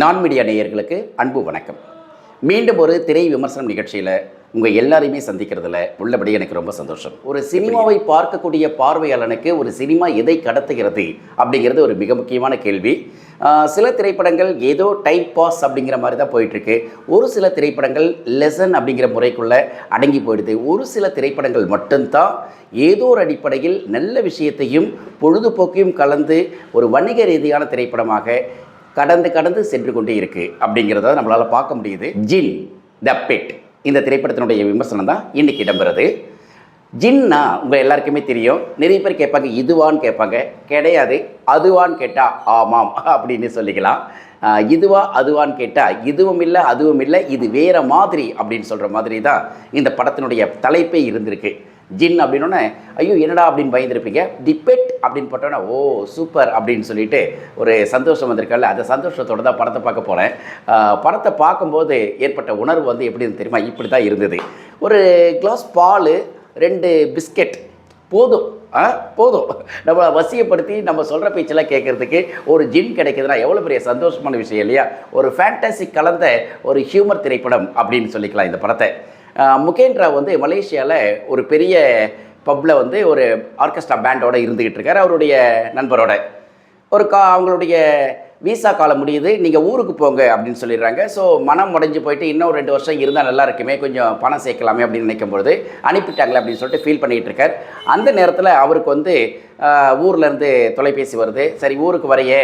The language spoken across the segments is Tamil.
நான் மீடியா நேயர்களுக்கு அன்பு வணக்கம். மீண்டும் ஒரு திரை விமர்சனம் நிகழ்ச்சியில் உங்கள் எல்லாரையுமே சந்திக்கிறதுல உள்ளபடி எனக்கு ரொம்ப சந்தோஷம். ஒரு சினிமாவை பார்க்கக்கூடிய பார்வையாளனுக்கு ஒரு சினிமா எதை கடத்துகிறது அப்படிங்கிறது ஒரு மிக முக்கியமான கேள்வி. சில திரைப்படங்கள் ஏதோ டைப் பாஸ் அப்படிங்கிற மாதிரி தான் போயிட்டுருக்கு. ஒரு சில திரைப்படங்கள் லெசன் அப்படிங்கிற முறைக்குள்ளே அடங்கி போயிடுது. ஒரு சில திரைப்படங்கள் மட்டும்தான் ஏதோ ஒரு அடிப்படையில் நல்ல விஷயத்தையும் பொழுதுபோக்கையும் கலந்து ஒரு வணிக ரீதியான திரைப்படமாக கடந்து கடந்து சென்று கொண்டே இருக்கு அப்படிங்கிறத நம்மளால் பார்க்க முடியுது. Jinn the Pet. இந்த திரைப்படத்தினுடைய விமர்சனம் தான் இன்னைக்கு இடம்பெறுது. ஜின்னா உங்கள் எல்லாருக்குமே தெரியும். நிறைய பேர் கேட்பாங்க இதுவான்னு கேட்பாங்க. கிடையாது. அதுவான்னு கேட்டால் ஆமாம் அப்படின்னு சொல்லிக்கலாம். இதுவா அதுவான்னு கேட்டால் இதுவும் இல்லை அதுவும் இல்லை இது வேறு மாதிரி அப்படின்னு சொல்கிற மாதிரி தான் இந்த படத்தினுடைய தலைப்பே இருந்திருக்கு. ஜின் அப்படின்னோடனே ஐயோ என்னடா அப்படின்னு பயந்துருப்பீங்க? தி பெட் அப்படின்னு போட்டோன்னா ஓ சூப்பர் அப்படின்னு சொல்லிட்டு ஒரு சந்தோஷம் வந்திருக்கல அந்த சந்தோஷத்தோட தான் படத்தை பார்க்க போகிறேன் படத்தை பார்க்கும்போது ஏற்பட்ட உணர்வு வந்து எப்படி தெரியுமா? இப்படி தான் இருந்தது. ஒரு கிளாஸ் பால் ரெண்டு பிஸ்கெட் போதும். ஆ போதும். நம்ம வசியப்படுத்தி நம்ம சொல்கிற பேச்செல்லாம் கேட்குறதுக்கு ஒரு ஜின் கிடைக்கிதுன்னா எவ்வளோ பெரிய சந்தோஷமான விஷயம் இல்லையா? ஒரு ஃபேண்டாசி கலந்த ஒரு ஹியூமர் திரைப்படம் அப்படின்னு சொல்லிக்கலாம் இந்த படத்தை. முகேந்திரா முகேன் வந்து மலேசியாவில் ஒரு பெரிய பப்பில் வந்து ஒரு ஆர்கெஸ்ட்ரா பேண்டோட இருந்துக்கிட்டு இருக்காரு அவருடைய நண்பரோட. ஒரு கா அவங்களுடைய விசா காலம் முடியுது நீங்கள் ஊருக்கு போங்க அப்படின்னு சொல்லிடுறாங்க. ஸோ மனம் உடைஞ்சு போயிட்டு இன்னும் ரெண்டு வருஷம் இருந்தால் நல்லா இருக்குமே கொஞ்சம் பணம் சேர்க்கலாமே அப்படின்னு நினைக்கும் பொழுது அனுப்பிட்டாங்களே அப்படின்னு சொல்லிட்டு ஃபீல் பண்ணிகிட்டு இருக்கார். அந்த நேரத்தில் அவருக்கு வந்து ஊர்லேருந்து இருந்து தொலைபேசி வருது. சரி ஊருக்கு வரையே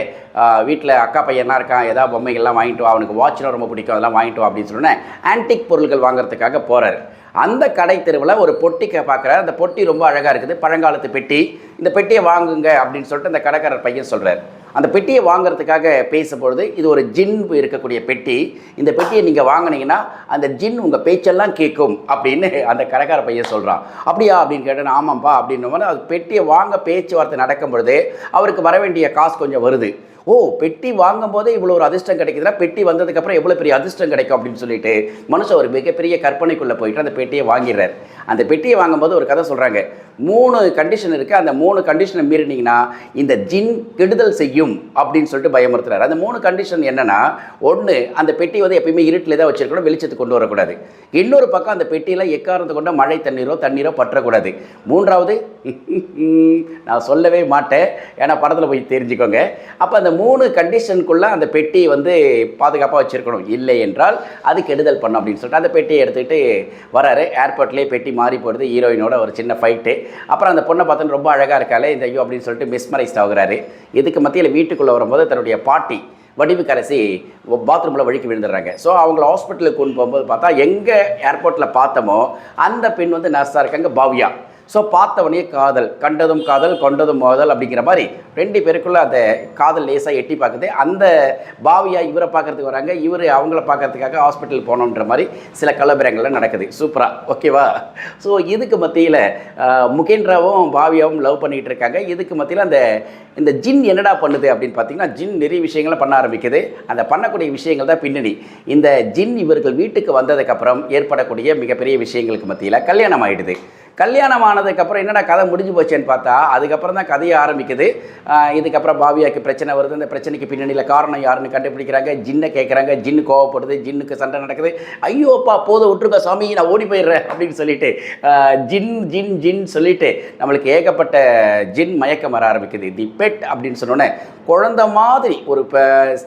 வீட்டில் அக்கா பையனா இருக்கான் ஏதாவது பொம்மைகள்லாம் வாங்கிட்டு வா அவனுக்கு வாட்ச்லாம் ரொம்ப பிடிக்கும் அதெல்லாம் வாங்கிட்டு வா அப்படின்னு சொன்னேன் ஆன்டிக் பொருட்கள் வாங்குறதுக்காக போகிறார் அந்த கடை தெருவில் ஒரு பொட்டிக்கை பார்க்குறாரு அந்த பொட்டி ரொம்ப அழகாக இருக்குது. பழங்காலத்து பெட்டி. இந்த பெட்டியை வாங்குங்க அப்படின்னு சொல்லிட்டு அந்த கடைக்காரர் பையன் சொல்கிறார் அந்த பெட்டியை வாங்குறதுக்காக பேசும்பொழுது இது ஒரு ஜின் இருக்கக்கூடிய பெட்டி. இந்த பெட்டியை நீங்கள் வாங்கினீங்கன்னா அந்த ஜின் உங்கள் பேச்செல்லாம் கேட்கும் அப்படின்னு அந்த கடைக்கார பையன் சொல்கிறான் அப்படியா? அப்படின்னு கேட்டேன். ஆமாம்ப்பா. அப்படின்னு அது பெட்டியை வாங்க பேச்சுவார்த்தை நடக்கும் பொழுது அவருக்கு வர வேண்டிய காசு கொஞ்சம் வருது. ஓ பெட்டி வாங்கும் போதே இவ்வளோ ஒரு அதிர்ஷ்டம் கிடைக்குதுன்னா பெட்டி வந்ததுக்கப்புறம் எவ்வளோ பெரிய அதிர்ஷ்டம் கிடைக்கும் அப்படின்னு சொல்லிட்டு மனுஷன் ஒரு மிகப்பெரிய கற்பனைக்குள்ளே போயிட்டு அந்த பெட்டியை வாங்கிடுறாரு. அந்த பெட்டியை வாங்கும்போது ஒரு கதை சொல்கிறாங்க மூணு கண்டிஷன் இருக்குது அந்த மூணு கண்டிஷனை மீறினீங்கன்னா இந்த ஜின் கெடுதல் செய்யும் அப்படின்னு சொல்லிட்டு பயமுறுத்துறாரு. அந்த மூணு கண்டிஷன் என்னன்னா ஒன்று அந்த பெட்டி வந்து எப்பயுமே இருட்டில் தான் வச்சிருக்கணும் வெளிச்சத்துக்கு கொண்டு வரக்கூடாது. இன்னொரு பக்கம் அந்த பெட்டியில் எக்காரணத்தை கொண்ட மழை தண்ணீரோ தண்ணீரோ பற்றக்கூடாது. மூன்றாவது நான் சொல்லவே மாட்டேன். ஏன்னா படத்தில் போய் தெரிஞ்சுக்கோங்க. அப்போ அந்த மூணு கண்டிஷனுக்குள்ளே அந்த பெட்டி வந்து பாதுகாப்பாக வச்சுருக்கணும். இல்லை என்றால் அது கெடுதல் பண்ணும் அப்படின்னு சொல்லிட்டு அந்த பெட்டியை எடுத்துக்கிட்டு வராரு. ஏர்போர்ட்லேயே பெட்டி மாறி போடுது ஹீரோயினோட ஒரு சின்ன ஃபைட்டு அப்புறம் அந்த பொண்ணை பார்த்தோன்னு ரொம்ப அழகாக இருக்காளே இந்த ஐயோ அப்படின்னு சொல்லிட்டு மிஸ்மரைஸ்ட் ஆகுறாரு. இதுக்கு மத்தியில் வீட்டுக்குள்ளே வரும்போது தன்னுடைய பாட்டி வடிவுக்கரசி பாத்ரூமில் வழுக்கி விழுந்துடுறாங்க. ஸோ அவங்கள ஹாஸ்பிட்டலுக்கு கொண்டு போகும்போது பார்த்தா எங்கே ஏர்போர்ட்டில் பார்த்தோமோ அந்த பெண் வந்து நர்ஸாக இருக்காங்க பாவ்யா. ஸோ பார்த்தவனே காதல் கண்டதும் காதல் கொண்டதும் மோதல் அப்படிங்கிற மாதிரி ரெண்டு பேருக்குள்ள அந்த காதல் லேசாக எட்டி பார்க்குது. அந்த பாவியா இவரை பார்க்கறதுக்கு வராங்க இவர் அவங்கள பார்க்கறதுக்காக ஹாஸ்பிட்டல் போகணுன்ற மாதிரி சில கலபரங்கள்லாம் நடக்குது. சூப்பராக ஓகேவா ஸோ இதுக்கு மத்தியில் முகேந்திராவும் பாவியாவும் லவ் பண்ணிகிட்டு இருக்காங்க. இதுக்கு மத்தியில் அந்த இந்த ஜின் என்னடா பண்ணுது அப்படின்னு பார்த்தீங்கன்னா ஜின் நிறைய விஷயங்களை பண்ண ஆரம்பிக்குது. அந்த பண்ணக்கூடிய விஷயங்கள் தான் பின்னணி. இந்த ஜின் இவர்கள் வீட்டுக்கு வந்ததுக்கப்புறம் ஏற்படக்கூடிய மிகப்பெரிய விஷயங்களுக்கு மத்தியில் கல்யாணம் ஆகிடுது கல்யாணம் ஆனதுக்கப்புறம் என்னடா கதை முடிஞ்சு போச்சேன்னு பார்த்தா அதுக்கப்புறம் தான் கதையை ஆரம்பிக்குது. இதுக்கப்புறம் பாவியாக்கு பிரச்சனை வருது. இந்த பிரச்சனைக்கு பின்னணியில் காரணம் யாருன்னு கண்டுபிடிக்கிறாங்க. ஜின்னை கேட்குறாங்க ஜின்னு கோவப்படுது. ஜின்னுக்கு சண்டை நடக்குது. ஐயோப்பா போதும் விட்டுருங்க சாமி நான் ஓடி போயிடுறேன் அப்படின்னு சொல்லிட்டு ஜின் ஜின் ஜின் சொல்லிட்டு நம்மளுக்கு ஏகப்பட்ட ஜின் மயக்கம் வர ஆரம்பிக்குது. தி பெட் அப்படின்னு சொன்னோன்னே குழந்த மாதிரி ஒரு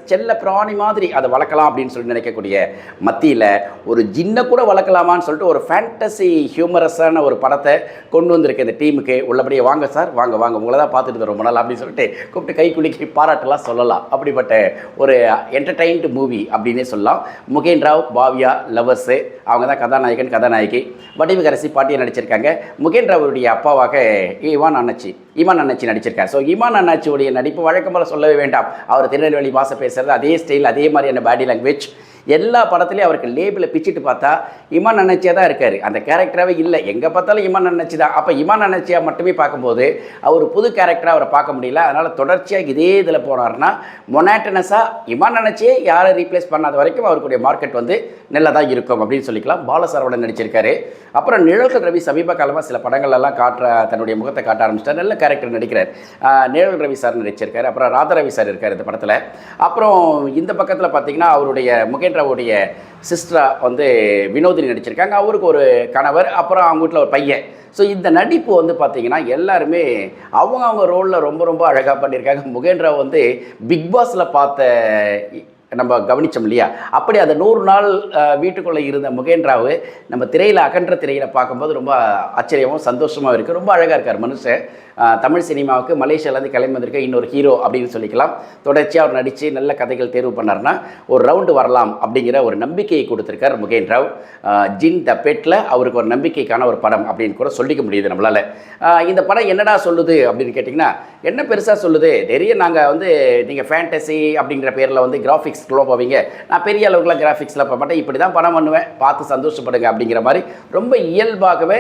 செல்ல பிராணி மாதிரி அதை வளர்க்கலாம் அப்படின்னு சொல்லி நினைக்கக்கூடிய மத்தியில் ஒரு ஜின்னை கூட வளர்க்கலாமான்னு சொல்லிட்டு ஒரு ஃபேண்டசி ஹியூமரஸான ஒரு படத்தை கொண்டு வந்திருக்க இந்த டீமுக்கு உள்ளபடியே வாங்க சார் வாங்க வாங்க. உங்களை தான் பார்த்துட்டு ரொம்ப நாள் அப்படின்னு சொல்லிட்டு கூப்பிட்டு கை குலுக்கி பாராட்டலாம் சொல்லலாம். அப்படிப்பட்ட ஒரு என்டர்டைன்டு மூவி அப்படின்னே சொல்லலாம். முகேன் ராவ் பாவ்யா லவர்ஸு அவங்க தான் கதாநாயகன் கதாநாயகி. வடிவுகரசி பாட்டியை நடிச்சிருக்காங்க. முகேன் ராவுடைய அப்பாவாக இவான் அண்ணாச்சி இமான் அண்ணாச்சி நடிச்சிருக்கார். ஸோ இமான் அண்ணாச்சியுடைய நடிப்பு வழக்கம் போல சொல்லவே வேண்டாம். அவர் திருநெல்வேலி பாச பேசுறது அதே ஸ்டைல் அதே மாதிரியான பாடி லாங்குவேஜ் எல்லா படத்துலையும் அவருக்கு லேபிளை பிச்சுட்டு பார்த்தா இமான் அன்னச்சியாக தான் இருக்காரு. அந்த கேரக்டராகவே இல்லை. எங்கே பார்த்தாலும் இமான் அன்னச்சி தான். அப்போ இமான் நினைச்சியா மட்டுமே பார்க்கும்போது அவர் புது கேரக்டராக அவரை பார்க்க முடியல. அதனால் தொடர்ச்சியாக இதே இதில் போனார்னா மொனாட்டனஸாக இமான் நினைச்சியே யாரை ரீப்ளேஸ் பண்ணாத வரைக்கும் அவருக்குடைய மார்க்கெட் வந்து நல்லா தான் இருக்கும் அப்படின்னு சொல்லிக்கலாம். பாலசரவணன் நடிச்சிருக்காரு. அப்புறம் நிழல்கள் ரவி சமீப காலமாக சில படங்கள்லாம் காட்டுற தன்னுடைய முகத்தை காட்ட ஆரம்பிச்சிட்டார். நல்ல கேரக்டர் நடிக்கிறார். நிழல் ரவி சார் நடிச்சிருக்காரு. அப்புறம் ராதாரவி சார் இருக்கார் இந்த படத்தில். அப்புறம் இந்த பக்கத்தில் பார்த்தீங்கன்னா அவருடைய முகேந்திராவுடைய சிஸ்டரா வந்து வினோதினி நடிச்சிருக்காங்க. அவருக்கு ஒரு கணவர் அப்புறம் அவங்க வீட்டில் ஒரு பையன். ஸோ இந்த நடிப்பு வந்து பார்த்தீங்கன்னா எல்லாருமே அவங்க அவங்க ரோலில் ரொம்ப ரொம்ப அழகாக பண்ணியிருக்காங்க முகேந்திரா வந்து பிக் பாஸில் பார்த்த நம்ம கவனித்தோம் இல்லையா? அப்படி அந்த நூறு நாள் வீட்டுக்குள்ளே இருந்த முகேந்திராவு நம்ம திரையில் அகன்ற திரையில் பார்க்கும்போது ரொம்ப ஆச்சரியமாகவும் சந்தோஷமாகவும் இருக்குது ரொம்ப அழகாக இருக்கார் மனுஷன். தமிழ் சினிமாவுக்கு மலேசியாவிலேருந்து கிளம்பி வந்திருக்க இன்னொரு ஹீரோ அப்படின்னு சொல்லிக்கலாம். தொடர்ச்சியாக அவர் நடித்து நல்ல கதைகள் தேர்வு பண்ணார்னா ஒரு ரவுண்டு வரலாம் அப்படிங்கிற ஒரு நம்பிக்கையை கொடுத்துருக்கார் முகேன் ராவ். ஜின் த பெட்டில் அவருக்கு ஒரு நம்பிக்கைக்கான ஒரு படம் அப்படின்னு கூட சொல்லிக்க முடியுது நம்மளால். இந்த படம் என்னடா சொல்லுது அப்படின்னு கேட்டிங்கன்னா என்ன பெருசாக சொல்லுது? நிறைய நாங்கள் வந்து நீங்கள் ஃபேண்டசி அப்படிங்கிற பேரில் வந்து கிராஃபிக்ஸ்க்குள்ளே போவீங்க. நான் பெரிய அளவுக்குலாம் கிராஃபிக்ஸில் போக மாட்டேன். இப்படி தான் படம் பண்ணுவேன். பார்த்து சந்தோஷப்படுங்க அப்படிங்கிற மாதிரி ரொம்ப இயல்பாகவே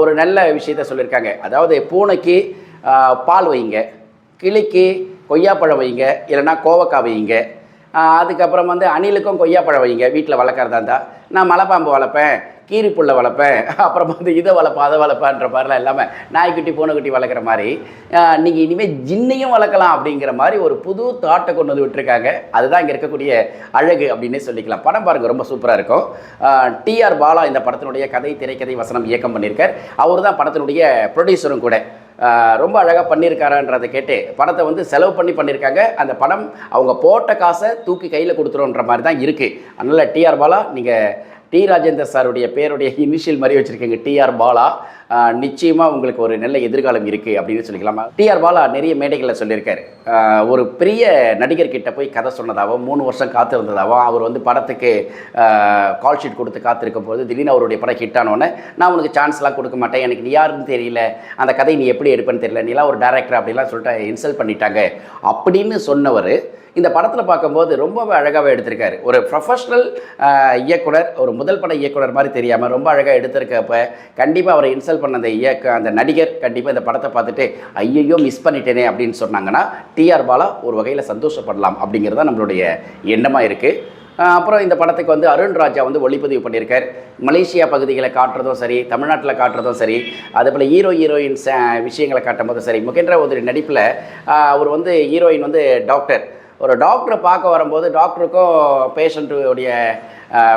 ஒரு நல்ல விஷயத்த சொல்லியிருக்காங்க. அதாவது பூனைக்கு பால் வைங்க கிளிக்கு கொய்யாப்பழம் வைங்க இல்லைன்னா கோவக்காய் வைங்க அதுக்கப்புறம் வந்து அணிலுக்கும் கொய்யாப்பழம் வைங்க வீட்டில் வளர்க்குறதா இருந்தால் நான் மலைப்பாம்பு வளர்ப்பேன் கீரிப்புல்லை வளர்ப்பேன் அப்புறம் வந்து இதை வளர்ப்பேன் அதை வளர்ப்பேன்ற மாதிரிலாம் இல்லாமல் நாய்க்குட்டி பூனைக்குட்டி வளர்க்குற மாதிரி நீங்கள் இனிமேல் ஜின்னையும் வளர்க்கலாம் அப்படிங்கிற மாதிரி ஒரு புது தாட்டை கொண்டு வந்து விட்டுருக்காங்க. அதுதான் இங்கே இருக்கக்கூடிய அழகு அப்படின்னே சொல்லிக்கலாம். படம் பாருங்கள் ரொம்ப சூப்பராக இருக்கும். டிஆர் பாலா இந்த படத்தினுடைய கதை திரைக்கதை வசனம் இயக்கம் பண்ணியிருக்கார். அவர் தான் படத்தினுடைய ப்ரொடியூசரும் கூட. ரொம்ப அழகாக பண்ணியிருக்காரான்றதை கேட்டு படத்தை வந்து செலவு பண்ணி பண்ணியிருக்காங்க. அந்த படம் அவங்க போட்ட காசை தூக்கி கையில் கொடுத்துருன்ற மாதிரி தான் இருக்குது அதனால் டிஆர் பாலா நீங்கள் டி ராஜேந்தர் சாருடைய பேருடைய இனிஷியல் மாதிரி வச்சுருக்கீங்க டிஆர் பாலா. நிச்சயமாக உங்களுக்கு ஒரு நல்ல எதிர்காலம் இருக்குது அப்படின்னு சொல்லிக்கலாமா? டிஆர் பாலா நிறைய மேடைகளில் சொல்லியிருக்காரு. ஒரு பெரிய நடிகர்கிட்ட போய் கதை சொன்னதாகவும் மூணு வருஷம் காத்திருந்ததாகவும் அவர் வந்து படத்துக்கு கால் ஷீட் கொடுத்து காத்திருக்கும் போது திடீர்னு அவருடைய படம் ஹிட் ஆனோடனே நான் உனக்கு சான்ஸ்லாம் கொடுக்க மாட்டேன். எனக்கு நீ யாருன்னு தெரியல. அந்த கதையை நீ எப்படி எடுப்பேன்னு தெரியல. நீலாம் ஒரு டேரக்டர் அப்படிலாம் சொல்லிட்டு இன்சல்ட் பண்ணிட்டாங்க. அப்படின்னு சொன்னவர் இந்த படத்தில் பார்க்கும்போது ரொம்பவே அழகாகவே எடுத்திருக்காரு. ஒரு ப்ரொஃபஷ்னல் இயக்குனர் ஒரு முதல் பட இயக்குனர் மாதிரி தெரியாமல் ரொம்ப அழகாக எடுத்திருக்கப்ப கண்டிப்பாக அவரை இன்சல்ட் பண்ண அந்த இயக்க அந்த நடிகர் கண்டிப்பாக இந்த படத்தை பார்த்துட்டு ஐயையோ மிஸ் பண்ணிட்டேனே அப்படின்னு சொன்னாங்கன்னா டிஆர் பாலா ஒரு வகையில் சந்தோஷப்படலாம் அப்படிங்கிறது தான் நம்மளுடைய எண்ணமாக இருக்குது அப்புறம் இந்த படத்துக்கு வந்து அருண் ராஜா வந்து ஒளிப்பதிவு பண்ணியிருக்கார். மலேசியா பகுதிகளை காட்டுறதும் சரி தமிழ்நாட்டில் காட்டுறதும் சரி அதே போல் ஹீரோ ஹீரோயின்ஸ் விஷயங்களை காட்டும் போதும் சரி முகேந்திர ஒரு நடிப்பில் அவர் வந்து ஹீரோயின் வந்து டாக்டர் ஒரு டாக்டரை பார்க்க வரும்போது டாக்டருக்கும் பேஷண்ட்டுடைய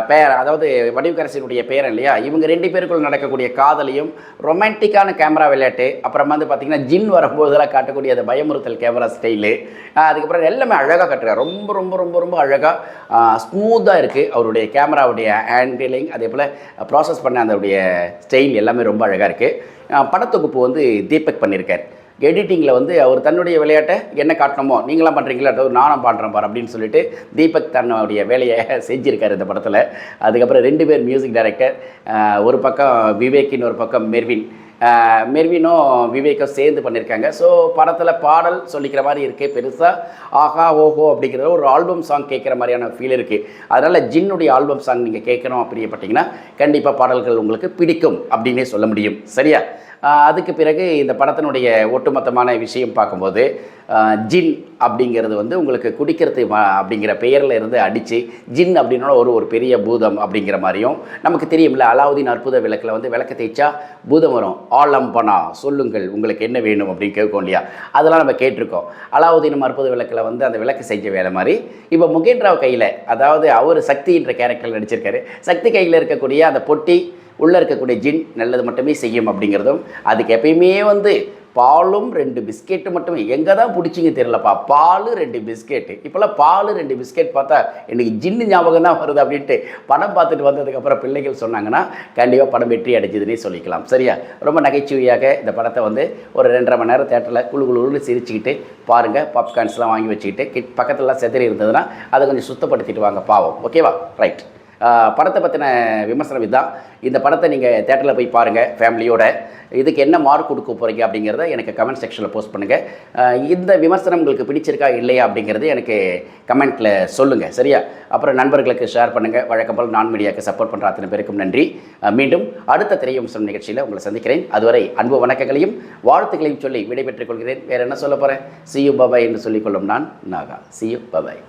பேர் அதாவது வடிவக்கரசினுடைய பேர் இல்லையா? இவங்க ரெண்டு பேருக்குள் நடக்கக்கூடிய காதலையும் ரொமான்டிக்கான கேமரா விளையாட்டு அப்புறம் வந்து பார்த்திங்கன்னா ஜின் வரும்போதெல்லாம் காட்டக்கூடிய அந்த பயமுறுத்தல் கேமரா ஸ்டைலு அதுக்கப்புறம் எல்லாமே அழகாக காட்டுறாரு. ரொம்ப ரொம்ப ரொம்ப ரொம்ப அழகாக ஸ்மூத்தாக இருக்குது அவருடைய கேமராவுடைய ஹேண்டிலிங் அதே போல் ப்ராசஸ் பண்ண அதனுடைய ஸ்டைல் எல்லாமே ரொம்ப அழகாக இருக்குது படத்தொகுப்பு வந்து தீபக் பண்ணியிருக்கார். எடிட்டிங்கில் வந்து அவர் தன்னுடைய விளையாட்டை என்ன காட்டணுமோ நீங்களாம் பண்ணுறீங்களா ஒரு நானும் பண்ணுறேன் பாரு அப்படின்னு சொல்லிட்டு தீபக் தன்னுடைய வேலையை செஞ்சுருக்காரு இந்த படத்தில். அதுக்கப்புறம் ரெண்டு பேர் மியூசிக் டைரக்டர் ஒரு பக்கம் விவேக்கின் ஒரு பக்கம் மெர்வின். மெர்வினும் விவேக்கும் சேர்ந்து பண்ணியிருக்காங்க ஸோ படத்தில் பாடல் சொல்லிக்கிற மாதிரி இருக்குது பெருசாக ஆஹா ஓஹோ அப்படிங்கிற ஒரு ஆல்பம் சாங் கேட்குற மாதிரியான ஃபீல் இருக்குது அதனால் ஜின்னுடைய ஆல்பம் சாங் நீங்கள் கேட்கணும் அப்படிப்பட்டீங்கன்னா கண்டிப்பாக பாடல்கள் உங்களுக்கு பிடிக்கும் அப்படின்னே சொல்ல முடியும். சரியா? அதுக்கு பிறகு இந்த படத்தினுடைய ஒட்டுமொத்தமான விஷயம் பார்க்கும்போது ஜின் அப்படிங்கிறது வந்து உங்களுக்கு குடிக்கிறது அப்படிங்கிற பெயரில் இருந்து அடித்து ஜின் அப்படின்னா ஒரு ஒரு பெரிய பூதம் அப்படிங்கிற மாதிரியும் நமக்கு தெரியும்ல அலாவுதீன் அற்புத விளக்கில் வந்து விளக்கு தேய்ச்சா பூதம் வரும். ஆலம்பனா சொல்லுங்கள் உங்களுக்கு என்ன வேணும் அப்படின்னு கேட்கும் இல்லையா? அதெல்லாம் நம்ம கேட்டிருக்கோம். அலாவுதீன் அற்புத விளக்கில் வந்து அந்த விளக்கு செஞ்ச வேலை மாதிரி. இப்போ முகேந்திராவ் கையில் அதாவது அவர் சக்தின்ற கேரக்டரில் நடிச்சிருக்காரு. சக்தி கையில் இருக்கக்கூடிய அந்த பொட்டி உள்ளே இருக்கக்கூடிய ஜின் நல்லது மட்டுமே செய்யும் அப்படிங்கிறதும் அதுக்கு எப்பயுமே வந்து பாலும் ரெண்டு பிஸ்கெட்டு மட்டுமே. எங்கே தான் பிடிச்சிங்க தெரியலப்பா. பால் ரெண்டு பிஸ்கெட்டு. இப்போல்லாம் பால் ரெண்டு பிஸ்கெட் பார்த்தா எனக்கு ஜின்னு ஞாபகம் தான் வருது அப்படின்ட்டு படம் பார்த்துட்டு வந்ததுக்கப்புறம் பிள்ளைகள் சொன்னாங்கன்னா கண்டிப்பாக படம் வெற்றி அடைஞ்சதுன்னே சொல்லிக்கலாம். சரியா? ரொம்ப நகைச்சுவையாக இந்த படத்தை வந்து ஒரு ரெண்டரை மணி நேரம் தேட்டரில் குழு குழுன்னு சிரிச்சுக்கிட்டு பாருங்கள் பாப்கார்ன்ஸ்லாம் வாங்கி வச்சுக்கிட்டு கிட் பக்கத்துலலாம் செதறி இருந்ததுன்னா அதை கொஞ்சம் சுத்தப்படுத்திட்டு வாங்க பாவம். ஓகேவா? ரைட். படத்தை பற்றின விமர்சனம் இதுதான். இந்த படத்தை நீங்கள் தேட்டரில் போய் பாருங்கள் ஃபேமிலியோட இதுக்கு என்ன மார்க் கொடுக்க போகிறீங்க அப்படிங்கிறத எனக்கு கமெண்ட் செக்ஷனில் போஸ்ட் பண்ணுங்கள் இந்த விமர்சனம் உங்களுக்கு பிடிச்சிருக்கா இல்லையா அப்படிங்கிறது எனக்கு கமெண்ட்டில் சொல்லுங்கள் சரியா? அப்புறம் நண்பர்களுக்கு ஷேர் பண்ணுங்கள் வழக்கம் போல் நான் மீடியாவுக்கு சப்போர்ட் பண்ணுற அத்தனை பேருக்கும் நன்றி. மீண்டும் அடுத்த திரையம்சம் நிகழ்ச்சியில் உங்களை சந்திக்கிறேன். அதுவரை அன்பு வணக்கங்களையும் வாழ்த்துக்களையும் சொல்லி விடைபெற்றுக் கொள்கிறேன். வேறு என்ன சொல்ல போகிறேன் சியு பபாய் என்று சொல்லிக்கொள்ளும் நான் நாகா. சியு பபாய்